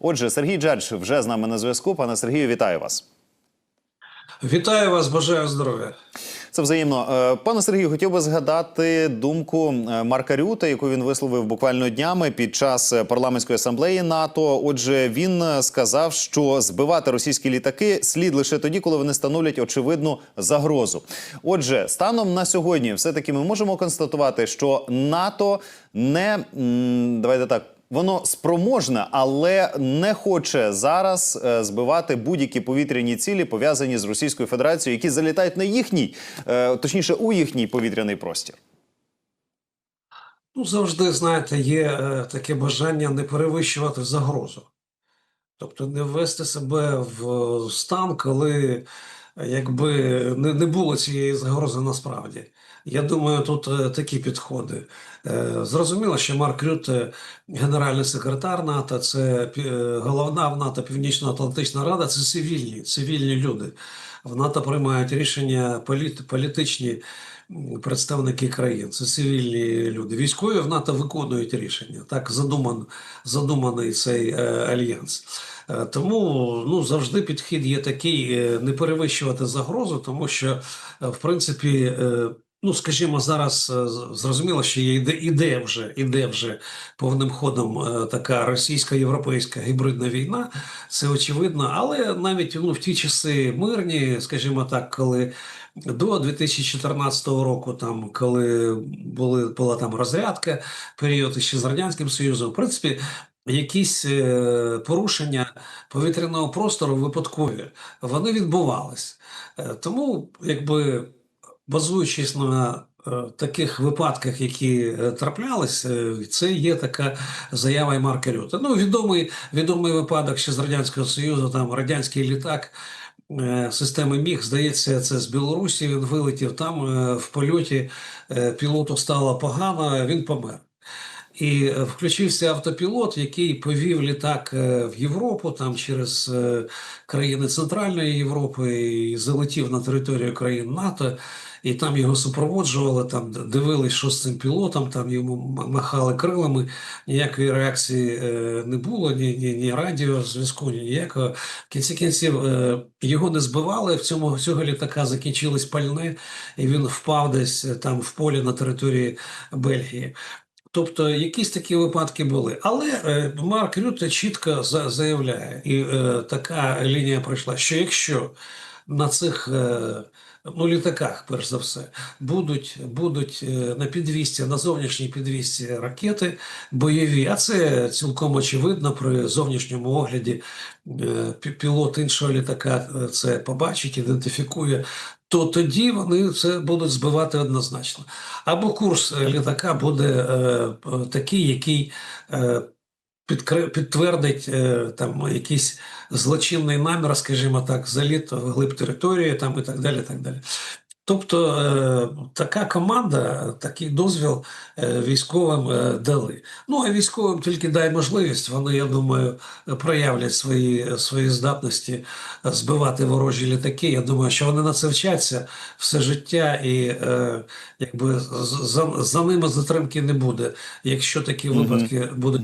Отже, Сергій Джадж вже з нами на зв'язку. Пане Сергію, вітаю вас. Вітаю вас, бажаю здоров'я. Це взаємно. Е, Пане Сергію, хотів би згадати думку е, Марка Рюта, яку він висловив буквально днями під час е, парламентської асамблеї НАТО. Отже, він сказав, що збивати російські літаки слід лише тоді, коли вони становлять очевидну загрозу. Отже, станом на сьогодні, все таки ми можемо констатувати, що НАТО не давайте так. Воно спроможне, але не хоче зараз е, збивати будь-які повітряні цілі, пов'язані з Російською Федерацією, які залітають на їхній, е, точніше, у їхній повітряний простір. Ну, завжди, знаєте, є е, таке бажання не перевищувати загрозу. Тобто не ввести себе в стан, коли якби не було цієї загрози насправді. Я думаю, тут е, такі підходи. Е, Зрозуміло, що Марк Рютте, генеральний секретар НАТО, це е, головна в НАТО Північно-Атлантична Рада, це цивільні, цивільні люди. В НАТО приймають рішення політ, політичні представники країн, це цивільні люди. Військові в НАТО виконують рішення. Так задуман, задуманий цей альянс. Тому ну, завжди підхід є такий не перевищувати загрозу, тому що, в принципі, ну, скажімо, зараз е, зрозуміло, що є іде, іде вже, іде вже повним ходом е, така російсько-європейська гібридна війна, це очевидно, але навіть ну, в ті часи мирні, скажімо так, коли до 2014 року, там, коли були, була там розрядка, період ще з Радянським Союзом, в принципі, якісь е, порушення повітряного простору випадкові, вони відбувались. Е, тому, якби базуючись на е, таких випадках, які е, траплялись, е, це є така заява і Марка Рюта. Ну, відомий, відомий випадок ще з Радянського Союзу, там радянський літак системи МіГ, здається, це з Білорусі. Він вилетів там в польоті. Пілоту стало погано, він помер. І е, включився автопілот, який повів літак е, в Європу, там через е, країни Центральної Європи, і залетів на територію країн НАТО. І там його супроводжували, там дивились, що з цим пілотом, там йому махали крилами, ніякої реакції не було, ні, ні, ні радіозв'язку, ні ніякого. В кінці кінців його не збивали. В цьому цього літака закінчилось пальне, і він впав десь там в полі на території Бельгії. Тобто якісь такі випадки були. Але е, Марк Рютте чітко за- заявляє, і е, така лінія пройшла, що якщо на цих е, ну, літаках, перш за все, будуть, будуть е, на підвісці, на зовнішній підвісці ракети бойові, а це цілком очевидно при зовнішньому огляді е, пілот іншого літака е, це побачить, ідентифікує. То тоді вони це будуть збивати однозначно. Або курс літака буде такий, який е, підтвердить е, там якийсь злочинний намір, скажімо так, заліт в глиб території там і так далі. Так далі. Тобто е, така команда, такий дозвіл е, військовим дали. Ну а військовим тільки дай можливість, вони, я думаю, проявлять свої, свої здатності збивати ворожі літаки. Я думаю, що вони на це вчаться все життя, і якби за, за ними затримки не буде, якщо такі випадки будуть.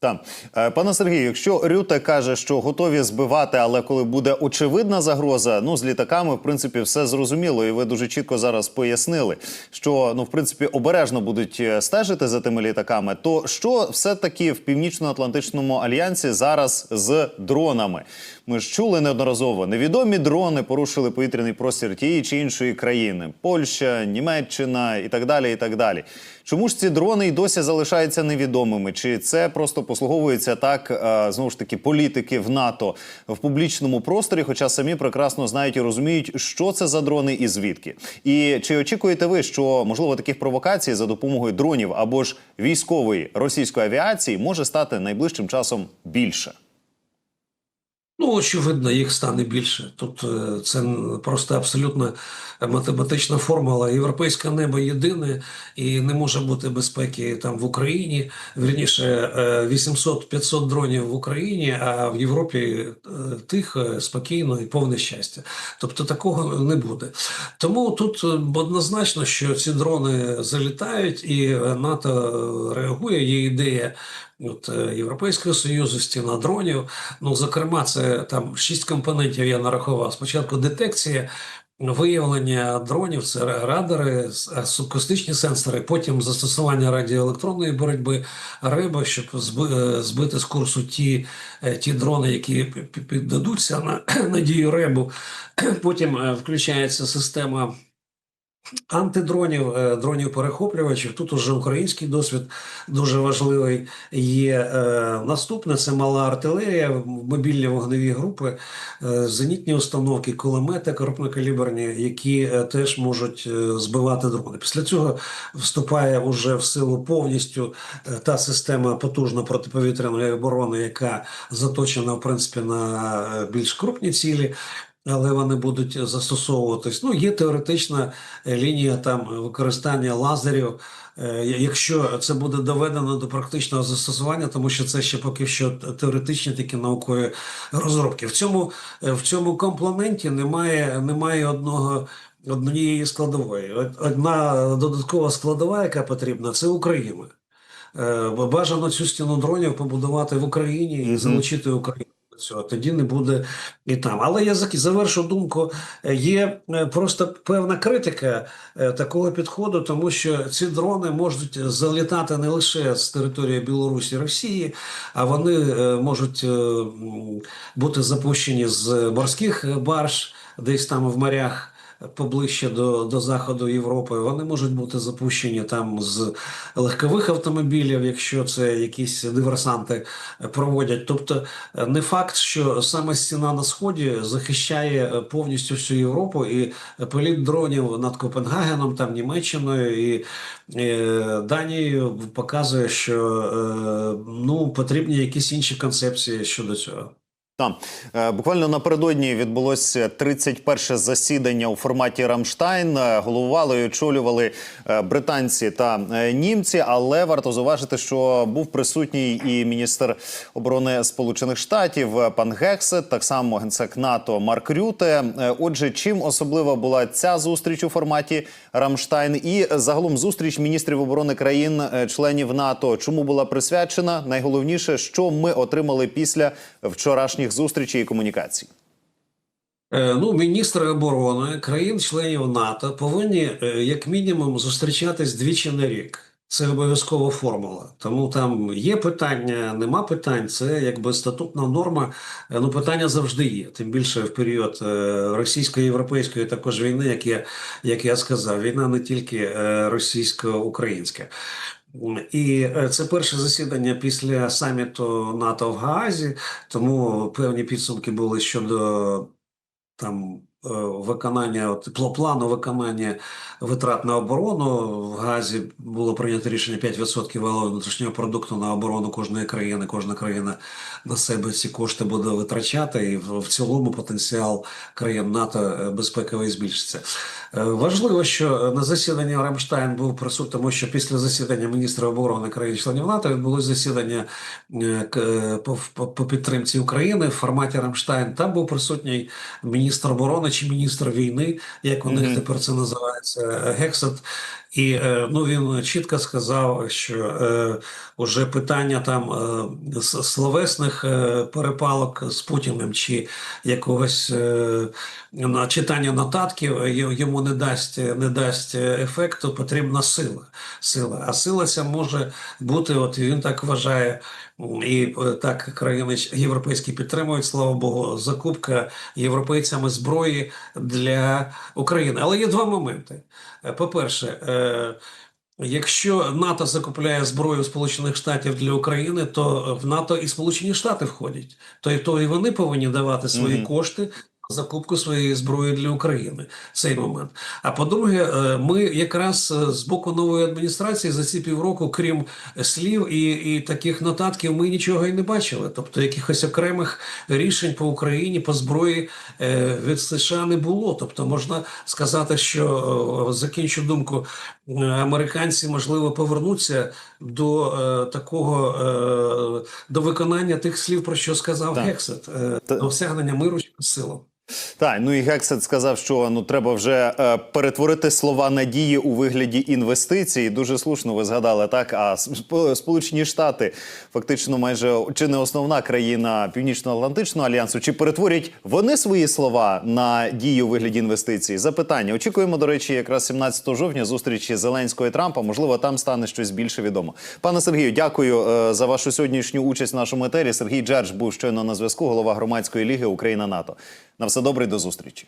Так. Е, Пане Сергію, якщо Рюте каже, що готові збивати, але коли буде очевидна загроза, ну з літаками, в принципі, все зрозуміло, і ви дуже чітко зараз пояснили, що ну, в принципі, обережно будуть е, стежити за тими літаками. То що все-таки в північно-атлантичному альянсі зараз з дронами? Ми ж чули неодноразово. Невідомі дрони порушили повітряний простір тієї чи іншої країни: Польща, Німеччина і так далі. І так далі. Чому ж ці дрони й досі залишаються невідомими? Чи це просто послуговується так е, знову ж таки політики в НАТО в публічному просторі? Хоча самі прекрасно знають і розуміють, що це за дрони і звідки? І чи очікуєте ви, що можливо таких провокацій за допомогою дронів або ж військової російської авіації може стати найближчим часом більше? Ну, очевидно, їх стане більше. Тут е, це просто абсолютно математична формула. Європейське небо єдине і не може бути безпеки там в Україні. Вірніше, е, 800-500 дронів в Україні, а в Європі е, тихо, спокійно і повне щастя. Тобто такого не буде. Тому тут е, однозначно, що ці дрони залітають, і е, НАТО е, реагує. Є ідея от, е, Європейського Союзу, стіна дронів. Ну, зокрема, це там шість компонентів я нарахував. Спочатку детекція. Виявлення дронів це радари, с- субкустичні сенсори, потім застосування радіоелектронної боротьби риби, щоб е, збити з курсу ті, е, ті дрони, які пі- пі- піддадуться на, на дію ребу. Потім е, включається система антидронів, е, дронів-перехоплювачів. Тут уже український досвід дуже важливий. Є е, наступне це мала артилерія, мобільні вогневі групи, е, зенітні установки, кулемети крупнокаліберні, які теж можуть збивати дрони. Після цього вступає уже в силу повністю та система потужно протиповітряної оборони, яка заточена в принципі на більш крупні цілі. Але вони будуть застосовуватись. Ну, є теоретична е, лінія там використання лазерів. Е, Якщо це буде доведено до практичного застосування, тому що це ще поки що теоретичні такі наукові розробки. В цьому, е, в цьому компоненті немає, немає одного. Однієї складової. Одна додаткова складова, яка потрібна, це Україна. Бажано цю стіну дронів побудувати в Україні і залучити Україну цього. Тоді не буде і там. Але я завершу думку. Е, Є е, просто певна критика е, такого підходу, тому що ці дрони можуть залітати не лише з території Білорусі Росії, а вони можуть бути запущені з морських барж, десь там в морях. Поближче до, до заходу Європи вони можуть бути запущені там з легкових автомобілів, якщо це якісь диверсанти проводять. Тобто, е, не факт, що саме стіна на сході захищає е, повністю всю Європу, і політ дронів над Копенгагеном, там Німеччиною і е, Данією показує, що ну потрібні якісь інші концепції щодо цього. Там е, буквально напередодні відбулося 31 засідання у форматі Рамштайн. Е, Головували і очолювали е, британці та німці. Але варто зауважити, що був присутній і міністр оборони Сполучених Штатів пан Гексет, так само генсек НАТО Марк Рюте. Отже, чим особлива була ця зустріч у форматі Рамштайн, і загалом зустріч міністрів оборони країн-членів НАТО. Чому була присвячена? Найголовніше, що ми отримали після вчорашніх зустрічей і комунікацій. Е, Ну, міністри оборони країн-членів НАТО повинні е, як мінімум зустрічатись двічі на рік. Це обов'язкова формула. Тому там є питання, нема питань. Це якби статутна норма. Е, Ну, питання завжди є. Тим більше в період російсько-європейської також війни, як я, як я сказав, війна не тільки російсько-українська. І е, це перше засідання після саміту НАТО в Гаазі, тому певні підсумки були щодо там виконання от, плану виконання витрат на оборону. В Газі було прийнято рішення 5% валового внутрішнього продукту на оборону кожної країни. Кожна країна на себе ці кошти буде витрачати, і в, цілому потенціал країн НАТО е, безпековий збільшиться. Е, Важливо, що на засіданні Рамштайн був присутній, тому що після засідання міністра оборони країн-членів НАТО відбулось засідання е, е, по підтримці України в форматі Рамштайн. Там був присутній міністр оборони чи міністр війни, як у них тепер це називається, гексат. І е, ну, він чітко сказав, що е, уже питання там е, словесних е, перепалок з Путіним чи якогось е, на читання нотатків йому не дасть, не дасть ефекту, потрібна сила. сила. А сила ця може бути, от він так вважає, і е, так країни європейські підтримують, слава Богу, закупка європейцями зброї для України. Але є два моменти. Е, По-перше, е, Якщо НАТО закупляє зброю Сполучених Штатів для України, то в НАТО і Сполучені Штати входять. То і то і вони повинні давати свої Мгм. кошти на закупку своєї зброї для України. Цей момент. А по-друге, е, ми якраз е, з боку нової адміністрації за ці півроку, крім слів і, і таких нотатків, ми нічого і не бачили. Тобто якихось окремих рішень по Україні по зброї е, від США не було. Тобто можна сказати, що закінчу думку, американці можливо повернуться до такого до виконання тих слів, про що сказав. Гексет, до осягнення миру силу. Так, ну і Гексет сказав, що ну треба вже е, перетворити слова надії у вигляді інвестицій. Дуже слушно ви згадали так. А Сп- Сполучені Штати фактично майже чи не основна країна Північно-Атлантичного альянсу, чи перетворять вони свої слова на дії у вигляді інвестицій? Запитання. Очікуємо, до речі, якраз 17 жовтня зустрічі Зеленського і Трампа. Можливо, там стане щось більше відомо. Пане Сергію, дякую е, за вашу сьогоднішню участь в нашому етері. Сергій Джердж був щойно на зв'язку, голова громадської ліги Україна НАТО. На все добре, і до зустрічі.